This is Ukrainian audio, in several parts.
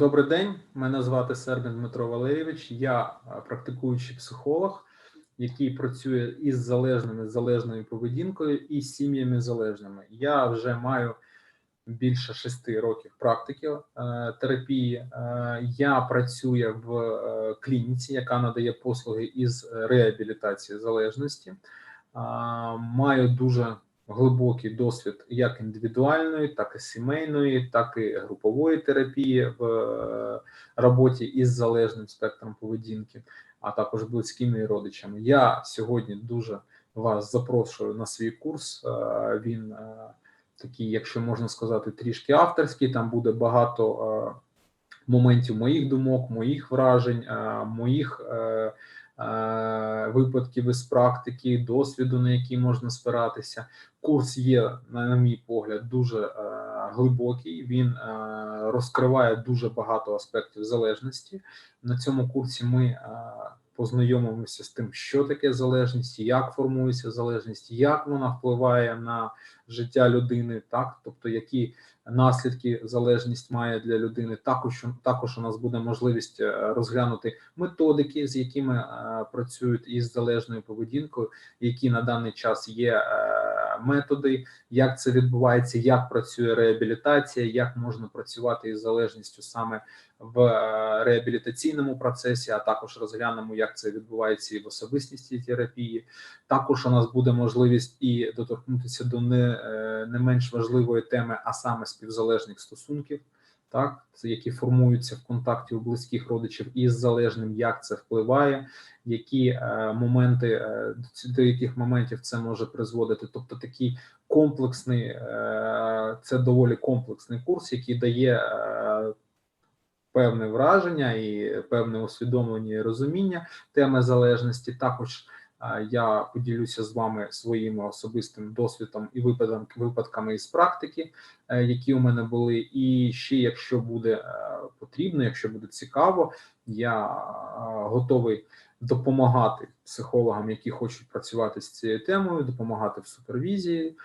Добрий день, мене звати Сербін Дмитро Валерійович. Я е, практикуючий психолог, який працює із залежними залежною поведінкою і сім'ями залежними. Я вже маю більше шести років практики е, терапії. Е, я працюю в е, клініці, яка надає послуги із реабілітації залежності. Е, маю дуже глибокий досвід як індивідуальної, так і сімейної, так і групової терапії в е, роботі із залежним спектром поведінки, а також близькими і родичами. Я сьогодні дуже вас запрошую на свій курс. Е, Він е, такий, якщо можна сказати, трішки авторський. Там буде багато моментів моїх думок, моїх вражень, моїх. Випадків із практики, досвіду, на який можна спиратися. Курс є, на на мій погляд, дуже е, глибокий. Він е, розкриває дуже багато аспектів залежності. На цьому курсі ми е, познайомимося з тим, що таке залежність, як формується залежність, як вона впливає на життя людини, так тобто які наслідки залежність має для людини. Також також у нас буде можливість е, розглянути методики, з якими е, працюють із залежною поведінкою, які на даний час є е, методи, як це відбувається, як працює реабілітація, як можна працювати із залежністю саме в е, реабілітаційному процесі, а також розглянемо, як це відбувається і в особистісті терапії. Також у нас буде можливість і доторкнутися до не, е, не менш важливої теми, а саме співзалежних стосунків, так які формуються в контакті у близьких родичів із залежним, як це впливає, які е, моменти е, до яких моментів це може призводити. Тобто такий комплексний, е, це доволі комплексний курс, який дає. Е, Певне враження і певне усвідомлення і розуміння теми залежності. Також я поділюся з вами своїм особистим досвідом і випадками, випадками із практики, е, які у мене були. І ще, якщо буде е, потрібно, якщо буде цікаво, я е, готовий допомагати психологам, які хочуть працювати з цією темою, допомагати в супервізії,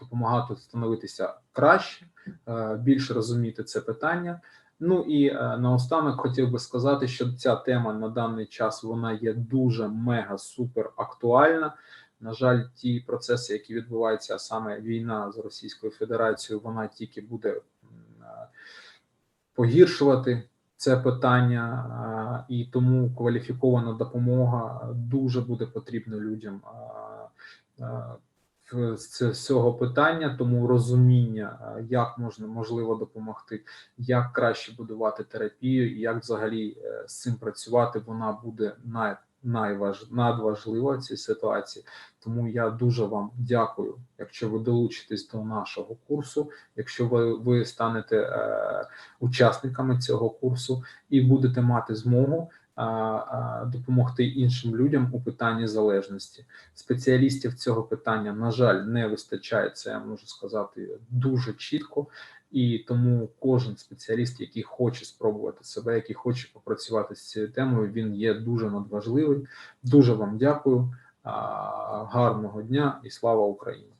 допомагати становитися краще, більше розуміти це питання. Ну і е, наостанок хотів би сказати, що ця тема на даний час вона є дуже мега супер актуальна. На жаль, ті процеси, які відбуваються, а саме війна з Російською Федерацією, вона тільки буде е, погіршувати це питання, е, і тому кваліфікована допомога дуже буде потрібна людям. З цього питання, тому розуміння, е, як можна можливо допомогти, як краще будувати терапію, і як взагалі е, з цим працювати, вона буде най, найваж, надважлива в цій ситуації. Тому я дуже вам дякую, якщо ви долучитесь до нашого курсу, якщо ви, ви станете е, учасниками цього курсу і будете мати змогу. Допомогти іншим людям у питанні залежності спеціалістів цього питання, на жаль, не вистачає. Це я можу сказати дуже чітко. І тому кожен спеціаліст, який хоче спробувати себе, який хоче попрацювати з цією темою, він є дуже надважливий. Дуже вам дякую. Гарного дня і слава Україні!